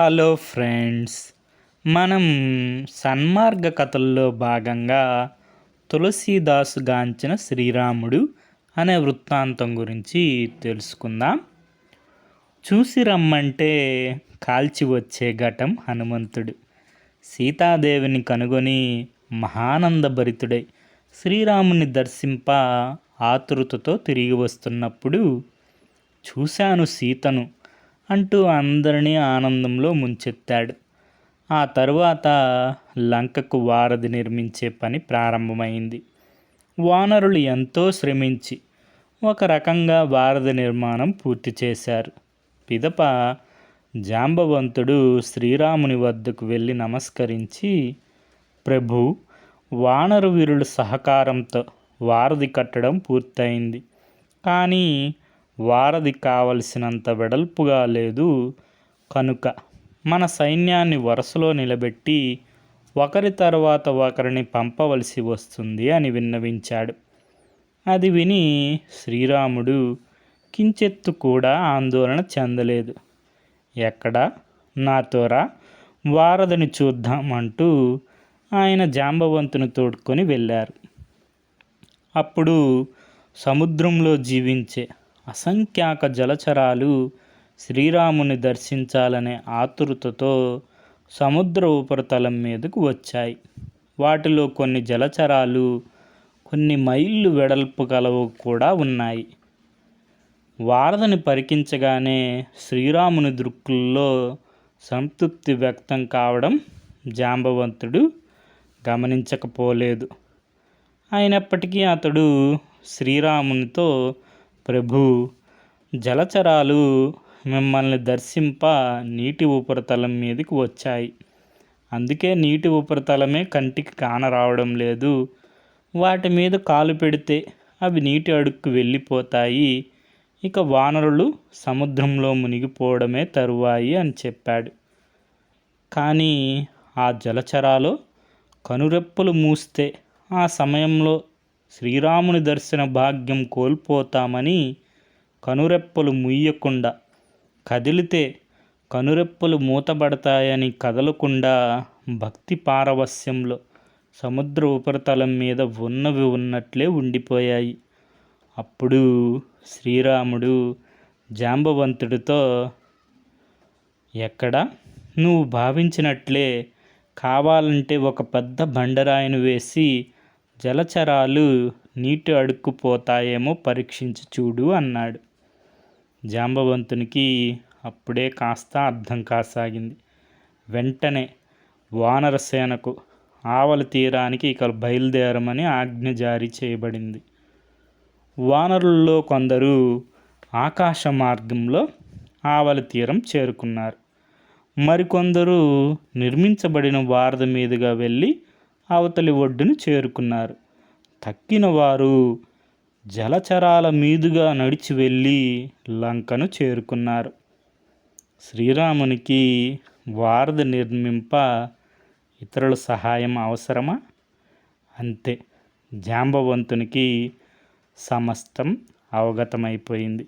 Hello friends మనం సన్మార్గ కథల్లో భాగంగా తులసీదాసు గాంచిన శ్రీరాముడు అనే వృత్తాంతం గురించి తెలుసుకుందాం. చూసి రమ్మంటే కాల్చి వచ్చే ఘటం హనుమంతుడు. సీతాదేవిని కనుగొని మహానందభరితుడై శ్రీరాముని దర్శింప ఆతృతతో తిరిగి వస్తున్నప్పుడు చూశాను సీతను. అంటూ అందరినీ ఆనందంలో ముంచెత్తాడు. ఆ తరువాత లంకకు వారధి నిర్మించే పని ప్రారంభమైంది. వానరులు ఎంతో శ్రమించి ఒక రకంగా వారధి నిర్మాణం పూర్తి చేశారు. పిదప జాంబవంతుడు శ్రీరాముని వద్దకు వెళ్ళి నమస్కరించి ప్రభు వానరు వీరుల సహకారంతో వారధి కట్టడం పూర్తయింది. కానీ వారధి కావలసినంత వెడల్పుగా లేదు. కనుక మన సైన్యాన్ని వరుసలో నిలబెట్టి ఒకరి తర్వాత ఒకరిని పంపవలసి వస్తుంది అని విన్నవించాడు. అది విని శ్రీరాముడు కించెత్తు కూడా ఆందోళన చెందలేదు. ఎక్కడా? నాతోరా వారధిని చూద్దామంటూ ఆయన జాంబవంతుని తోడుకొని వెళ్ళారు. అప్పుడు సముద్రంలో జీవించే అసంఖ్యాక జలచరాలు శ్రీరాముని దర్శించాలనే ఆతురతతో సముద్ర ఉపరితలం మీదకు వచ్చాయి. వాటిలో కొన్ని జలచరాలు కొన్ని మైళ్ళు వెడల్పు కలవు కూడా ఉన్నాయి. వారధని పరికించగానే శ్రీరాముని దృక్కుల్లో సంతృప్తి వ్యక్తం కావడం జాంబవంతుడు గమనించకపోలేదు. అయినప్పటికీ అతడు శ్రీరామునితో ప్రభు జలచరాలు మిమ్మల్ని దర్శింప నీటి ఉపరితలం మీదకి వచ్చాయి. అందుకే నీటి ఉపరితలమే కంటికి కానరావడం లేదు. వాటి మీద కాలు పెడితే అవి నీటి అడుక్కు వెళ్ళిపోతాయి. ఇక వానరులు సముద్రంలో మునిగిపోవడమే తరువాయి అని చెప్పాడు. కానీ ఆ జలచరాలు కనురెప్పలు మూస్తే ఆ సమయంలో శ్రీరాముని దర్శన భాగ్యం కోల్పోతామని కనురెప్పలు ముయ్యకుండా కదిలితే కనురెప్పలు మూతబడతాయని కదలకుండా భక్తి పారవస్యంలో సముద్ర ఉపరితలం మీద ఉన్నవి ఉన్నట్లే ఉండిపోయాయి. అప్పుడు శ్రీరాముడు జాంబవంతుడితో ఎక్కడ? నువ్వు భావించినట్లే కావాలంటే ఒక పెద్ద బండరాయిని వేసి జలచరాలు నీటి అడుక్కుపోతాయేమో పరీక్షించి చూడు అన్నాడు. జాంబవంతునికి అప్పుడే కాస్త అర్థం కాసాగింది. వెంటనే వానరసేనకు ఆవల తీరానికి ఇక బయలుదేరమని ఆజ్ఞ జారీ చేయబడింది. వానరుల్లో కొందరు ఆకాశ మార్గంలో ఆవల తీరం చేరుకున్నారు. మరికొందరు నిర్మించబడిన వారధి మీదుగా వెళ్ళి అవతలి ఒడ్డును చేరుకున్నారు. తక్కిన వారు జలచరాల మీదుగా నడిచి వెళ్ళి లంకను చేరుకున్నారు. శ్రీరామునికి వారధి నిర్మింప ఇతరుల సహాయం అవసరమా? అంతే. జాంబవంతునికి సమస్తం అవగతమైపోయింది.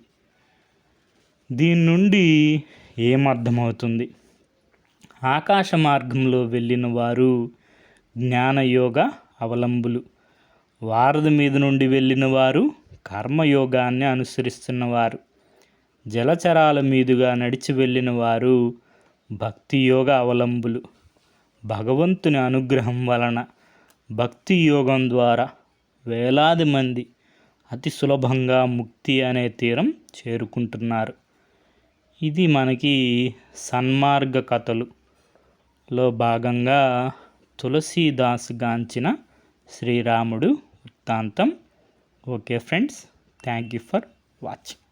దీని నుండి ఏమర్థమవుతుంది? ఆకాశ మార్గంలో వెళ్ళిన వారు జ్ఞానయోగ అవలంబులు. వారధి మీద నుండి వెళ్ళిన వారు కర్మయోగాన్ని అనుసరిస్తున్నవారు. జలచరాల మీదుగా నడిచి వెళ్ళిన వారు భక్తి యోగ అవలంబులు. భగవంతుని అనుగ్రహం వలన భక్తి యోగం ద్వారా వేలాది మంది అతి సులభంగా ముక్తి అనే తీరం చేరుకుంటున్నారు. ఇది మనకి సన్మార్గ కథలులో భాగంగా తులసీదాస్ గాంచిన శ్రీరాముడు వృత్తాంతం. Okay friends thank you for watching.